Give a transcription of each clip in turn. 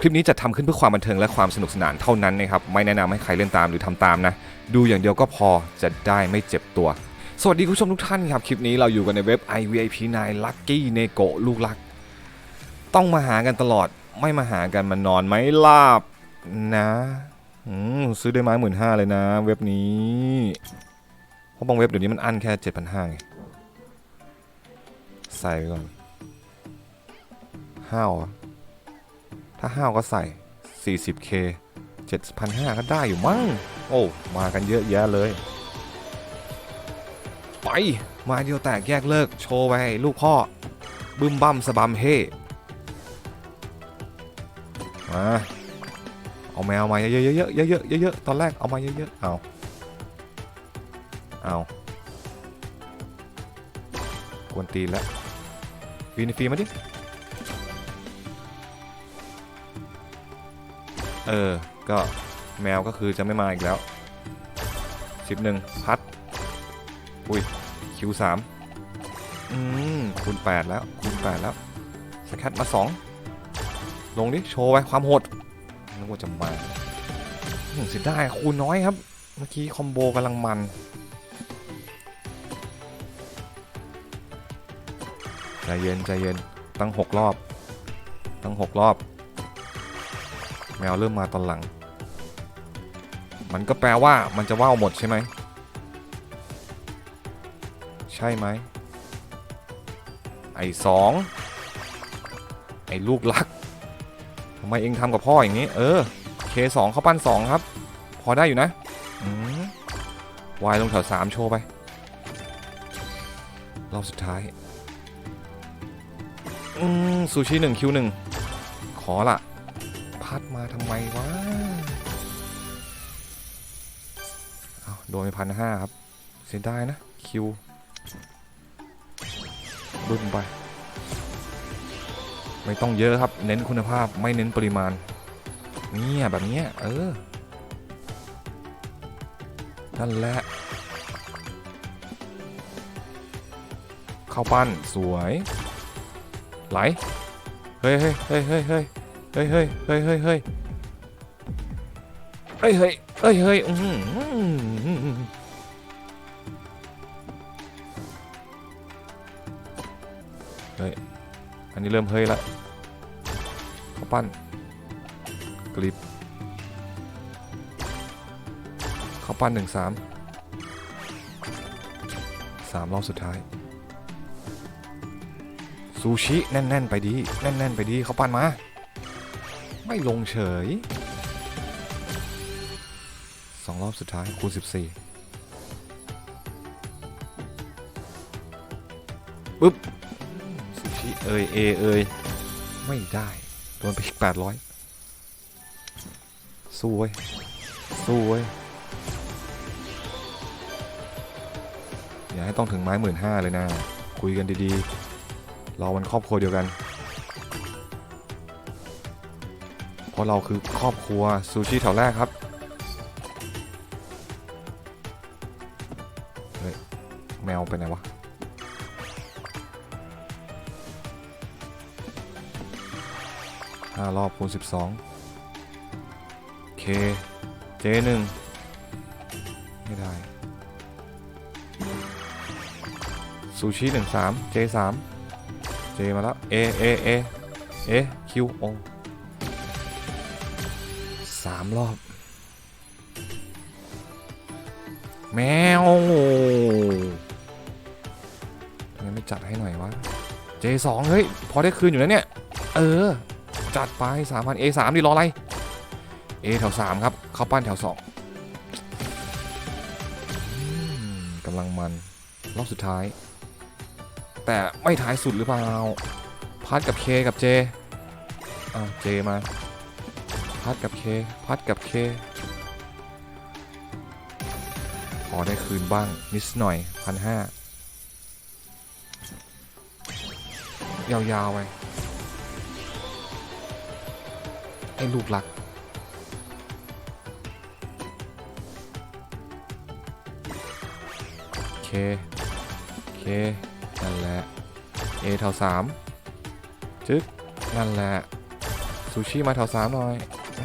คลิปนี้จะทำขึ้นเพื่อความบันเทิงและความสนุกสนานเท่านั้นนะครับ ไม่แนะนำให้ใครเล่นตามหรือทำตามนะ ดูอย่างเดียวก็พอจะได้ไม่เจ็บตัว สวัสดีคุณผู้ชมทุกท่านครับ คลิปนี้เราอยู่กันในเว็บ iVIP9 Lucky Nego ลูกรัก ต้องมาหากันตลอด ไม่มาหากันมันนอนไหม่ลาบนะอืมซื้อได้ไม้หมื่นห้าเลยนะ เว็บนี้ เพราะบางเว็บเดี๋ยวนี้มันอั้นแค่เจ็ดพันห้าไง ใส่ไปก่อนห้าวอะ ถ้าห้าวก็ใส่ 40k 7,500ก็ได้อยู่มั้ง โอ้ มากันเยอะแยะเลย ไป มาเดียวแตกแยกเลิก โชว์ไว้ลูกพ่อ บึ้มบั้มสะบัมเฮมาเอาแมวมาเยอะๆเยอะๆเยอะๆเยอะๆตอนแรกเอามาเยอะๆเอาเอากวนตีนแล้วฟีนฟีมาดิ เออ ก็แมวก็คือจะไม่มาอีกแล้วสิบหนึ่งพัด อุ้ยคิวสามอืมคูณแปดแล้วคูณแปดแล้วสแคทมาสองลงดิโชว์ไว้ความโหดนึกว่าจะมาอืมเสียดายคูณน้อยครับ เมื่อกี้คอมโบกำลังมันใจเย็นใจเย็นตั้งหกรอบ ตั้งหกรอบ แมวเริ่มมาตอนหลัง มันก็แปลว่ามันจะว่าวหมดใช่ไหม ใช่ไหม ไอ้สองไอ้ลูกรักทำไมเองทำกับพ่ออย่างนี้ เออเคสองเขาปั้นสองครับ พอได้อยู่นะวายลงแถวสามโชว์ไปรอบสุดท้ายอืมซูชิหนึ่งคิวหนึ่งขอละำไมวะเอาโดนไปพันห้าครับ เสียดายนะ คิวบึ้มไป ไม่ต้องเยอะครับ เน้นคุณภาพไม่เน้นปริมาณ เนี่ยแบบเนี้ยเออ นั่นแหละเข้าปั้นสวยไหล เฮ้ยเฮ้ยเฮ้ยเฮ้ยเฮ้ยเฮ้ยเฮ้ยเฮ้ย เฮ้ยเฮ้ยเฮ้ยเฮ้ยเฮ้ยเฮ้ยอื้อหือเฮ้ย อันนี้เริ่มเฮ้ยละข้าปั้นกริบข้าปั้นหนึ่งสามสามรอบสุดท้ายซูชิแน่นๆ ไปดี แน่นๆ ไปดีข้าปั้นมา ไม่ลงเฉย สองรอบสุดท้ายคูณ14ปึ๊บซูชิเอยเอเอยไม่ได้โดนไปอีก800สู้เว้ยสู้เว้ยอย่าให้ต้องถึงไม้หมื่นห้าเลยนะ คุยกันดีๆ เรามันครอบครัวเดียวกัน เพราะเราคือครอบครัวซูชิแถวแรกครับ วไปไหนวะห้ารอบคูณสิบสองเค เจหนึ่งไม่ได้ซูชิหนึ่งสามเจสามเจมาแล้วเอเอเอเอคิวโอสามรอบ แมว ไมไม่จัดให้หน่อยวะ J2 เฮ้ย พอได้คืนอยู่แล้วเนี่ย เออ จัดไปสามพัน A3 ดิรออะไร A แถวสามครับ เข้าปั้นแถวสองกำลังมัน รอบสุดท้าย แต่ไม่ท้ายสุดหรือเปล่า พัดกับ K กับ J อ้าว J มา พัดกับเคพัดกับเคพอได้คืนบ้างนิดหน่อยพันห้า ยาวๆไปไอ้ลูกหลัก โอเค โอเค นั่นแหละ A เท่าสามจึ๊กนั่นแหละ ซูชิมาแถวสามหน่อยอ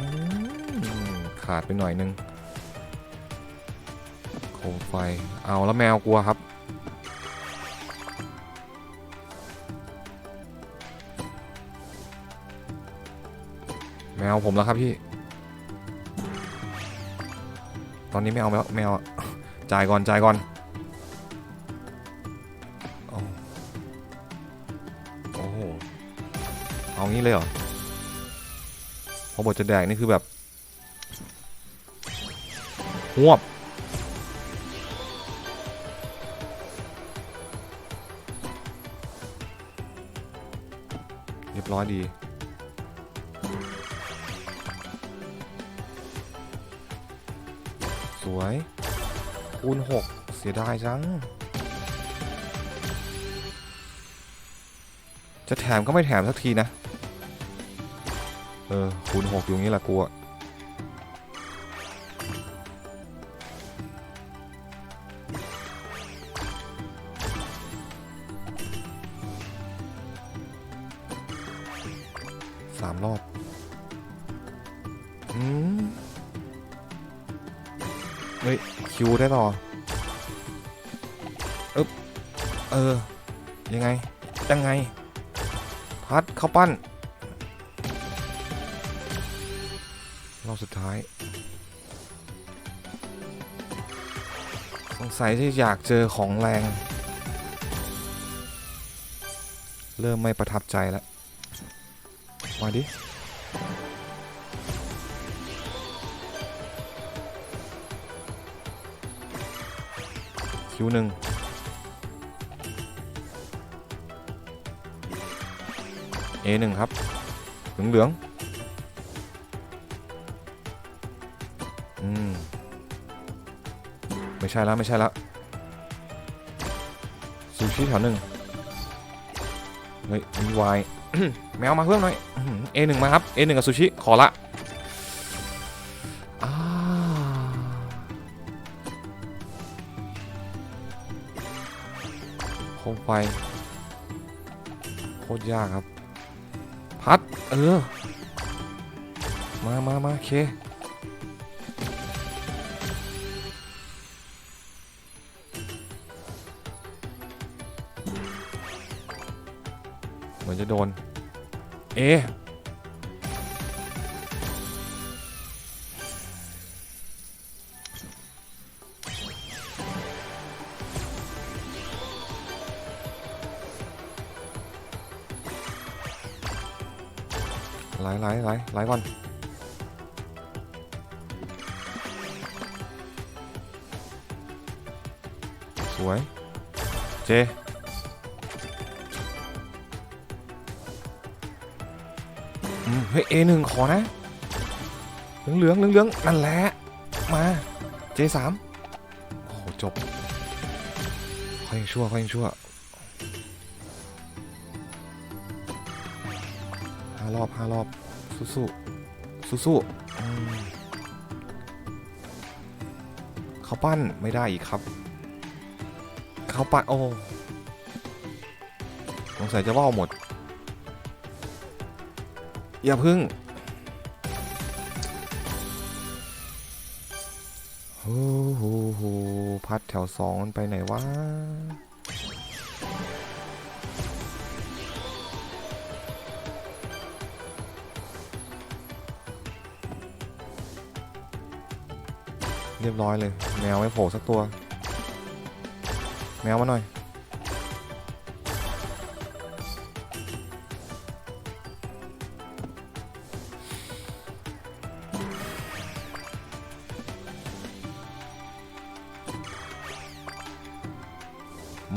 ขาดไปหน่อยนึงโคมไฟ เอาแล้วแมวกลัวครับ แมวผมแล้วครับพี่ ตอนนี้ไม่เอาแล้วแมวอะจ่ายก่อนจ่ายก่อนเอาโอ้โหเอางี้เลยเหรอพอบทจะแดกนี่คือแบบหวบเรียบร้อยดี สวยคูณหกเสียดายจัง จะแถมก็ไม่แถมสักทีนะ เออคูณหกอยู่งี้แหละกูอะ เฮ้ยคิวได้ต่ออึ๊บเออ ยังไง ยังไง พัดเข้าปั้นรอบสุดท้าย สงสัยที่อยากเจอของแรง เริ่มไม่ประทับใจแล้ว มาดิ คิวหนึ่งเอหนึ่งครับ เหลืองเหลืองๆอืม ไม่ใช่แล้วไม่ใช่แล้วซูชิแถวหนึ่งเฮ้ยมีวายแมวมาเพิ่มหน่อยเอหนึ่งมาครับเอหนึ่งกับซูชิ ขอละ ไฟโคตรยากครับ พัด เออ มามามาเค เหมือนจะโดน เอ ไหลไหลไหลไลก่อนสวย เจเฮ้ย A หนึ่งขอนะ เหลืองเหลืองเหลืองนั่นแหละ มา J สามโอ้โหจบค่อยชั่วค่อยชั่วห้ารอบห้ารอบ สู้สู้สู้สู้เขาปั้นไม่ได้อีกครับ เขาปั้นโอ้สงสัยจะว่าวหมด อย่าพึ่งโอ้โหพัดแถวสองไปไหนวะ เรียบร้อยเลย แมวไม่โผล่สักตัว แมวมาหน่อย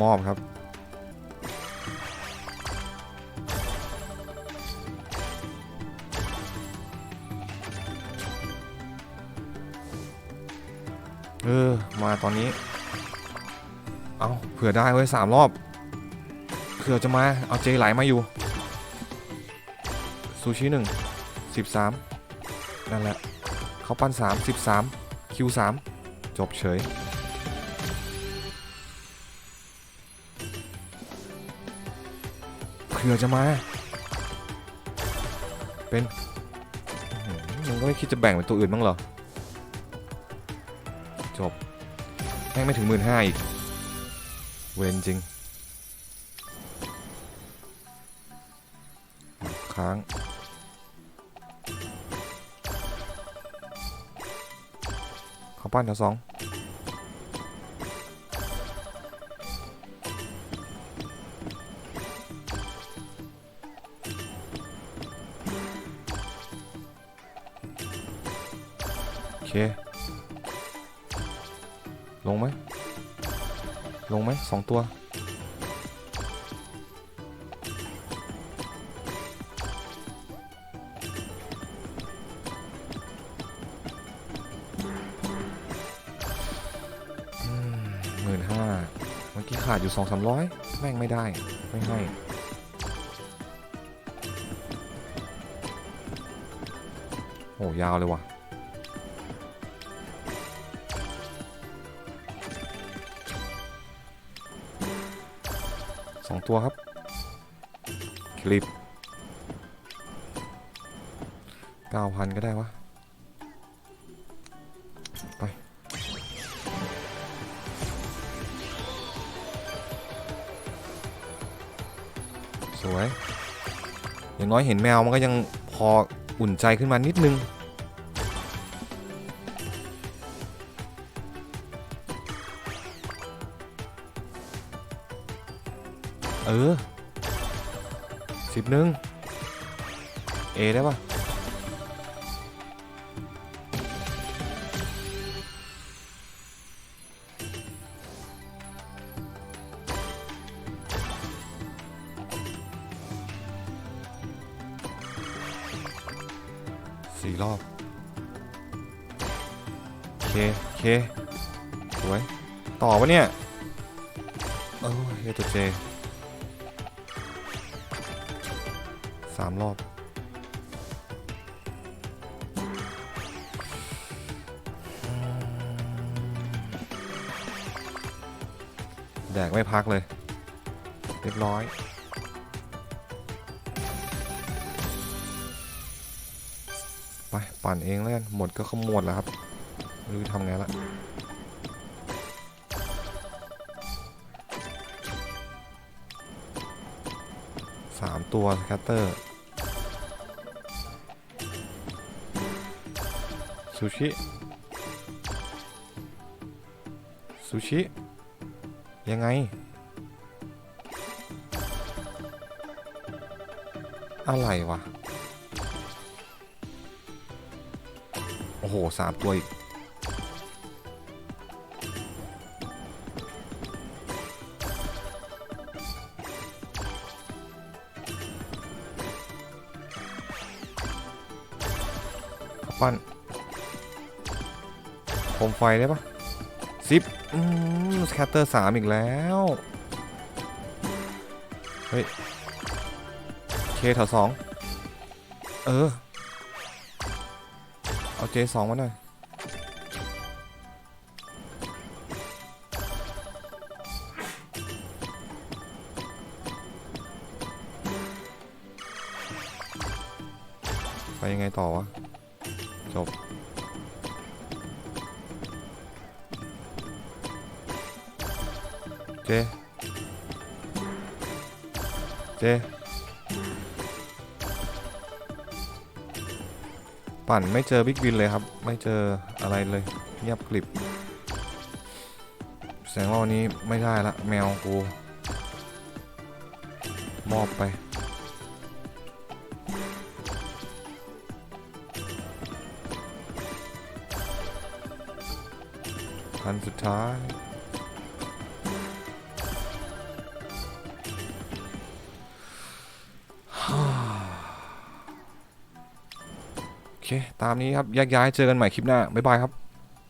มอบครับ เออ มาตอนนี้ เอาเผื่อได้ไว้ยสามรอบเผื่อจะมา เอาเจไหลมาอยู่ ซูชิหนึ่งสิบสามนั่นแหละ เขาปั้นสามสิบสามคิวสามจบเฉย เผื่อจะมา เป็น มึงก็ไม่คิดจะแบ่งเป็นตัวอื่นบ้างเหรอ จบแม่งไม่ถึงหมื่นห้าอีก เวนจริง ค้างเขาปั้นแถวสองโอเค ลงไหมลงไหมสองตัว หมื่นห้าเมื่อกี้ขาดอยู่สองสามร้อยแม่งไม่ได้ ไม่ให้โอ้ยาวเลยว่ะ ตัวครับ คลิปเก้าพันก็ได้วะ ไป สวย อย่างน้อยเห็นแมวมันก็ยังพออุ่นใจขึ้นมานิดนึง เออสิบหนึ่งเอได้ปะสี่รอบเคเคสวย ต่อปะเนี่ย โอ้ยเฮตัวเจ สามรอบ แดกไม่พักเลย เรียบร้อย ไป ปั่นเองแล้วกัน หมดก็ขมวดแล้วครับรู้ทำไงละ ตัวสแคตเตอร์ซูชิซูชิ ยังไง อะไรวะ โอ้โหสามตัวอีก ปั้นโคมไฟได้ปะซิปอืมสแคตเตอร์สามอีกแล้ว เฮ้ย เคแถวสองเออ เอาเจสองมาหน่อย ไปยังไงต่อวะ จบ เจ เจ ปั่นไม่เจอบิ๊กวินเลยครับ ไม่เจออะไรเลยเงียบกริบ แสดงว่าวันนี้ไม่ได้ละแมวกู มอบไป อันสุดท้าย โอเค ตามนี้ครับแยกย้ายเจอกันใหม่คลิปหน้า บ๊ายบายครับ